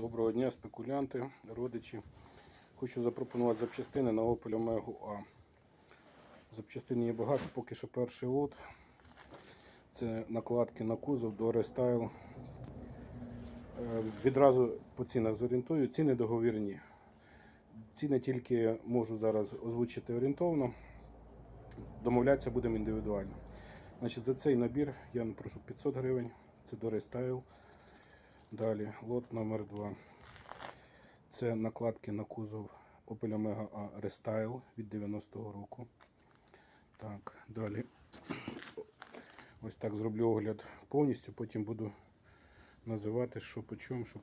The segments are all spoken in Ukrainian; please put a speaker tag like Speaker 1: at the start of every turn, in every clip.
Speaker 1: Доброго дня, спекулянти, родичі. Хочу запропонувати запчастини на Opel Omega A. Запчастин є багато, поки що перший лот. Це накладки на кузов до Restyle. Е, Відразу по цінах зорієнтую. Ціни договірні. Ціни тільки можу зараз озвучити орієнтовно. Домовлятися будемо індивідуально. Значить, за цей набір я прошу 500 гривень. Це до Restyle. Далі лот номер 2 Це накладки на кузов Opel Omega A Restyle від 90-го року. Так, далі. Ось так зроблю огляд повністю, потім буду називати, що по чому, що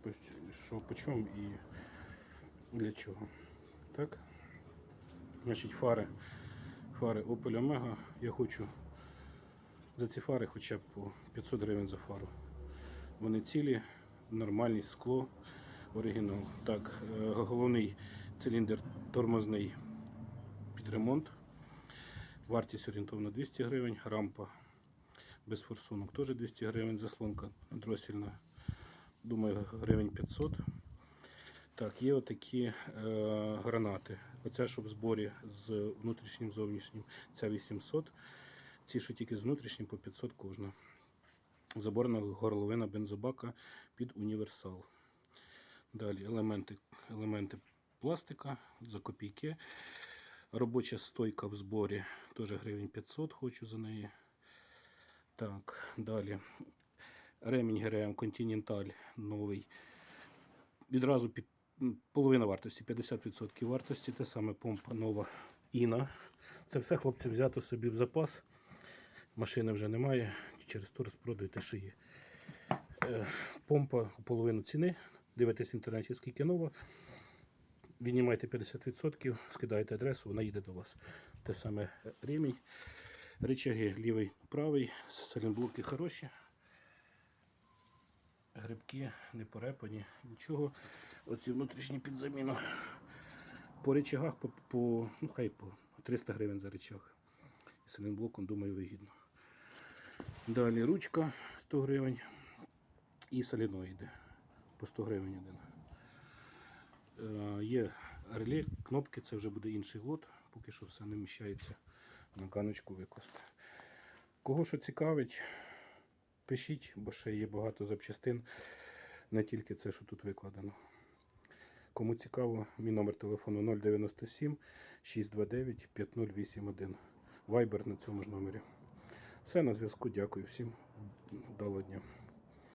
Speaker 1: що по і для чого. Так? Значить, фари. Фари Opel Omega. Я хочу за ці фари хоча б по 500 гривень за фару. Вони цілі, нормальні, скло, оригінал. Так, е, головний циліндр тормозний під ремонт. Вартість орієнтовно 200 гривень, рампа без форсунок теж 200 гривень, заслонка дросільна, думаю, гривень 500. Так, є отакі е, гранати. Оця, що в зборі з внутрішнім зовнішнім, ця 800. Ці, що тільки з внутрішнім, по 500 кожна. Заборна горловина бензобака під універсал. Далі елементи, елементи пластика за копійки. Робоча стойка в зборі, теж гривень 500 хочу за неї. Так, далі. Ремінь ГРМ Continental новий. Відразу під половина вартості, 50% вартості. Те саме помпа нова Іна. Це все, хлопці, взято собі в запас. Машини вже немає. Через то розпродаю те, що є. Е, Помпа у половину ціни. Дивитесь в інтернеті, скільки нова. Віднімайте 50%, скидаєте адресу, вона їде до вас. Те саме ремінь. Ричаги лівий, правий, салінблоки хороші. Грибки не порепані, нічого. Оці внутрішні під заміну. По речагах по, по, ну, хай по 300 гривень за речаг. І салінблоком, думаю, вигідно. Далі ручка 100 гривень і соліноїди по 100 гривень один. Е, Є реле, кнопки, це вже буде інший лот, поки що все не вміщається на каночку викласти. Кого що цікавить, пишіть, бо ще є багато запчастин, не тільки це, що тут викладено. Кому цікаво, мій номер телефону 097 629 5081. Вайбер на цьому ж номері. Все на зв'язку. Дякую всім. Вдалого дня.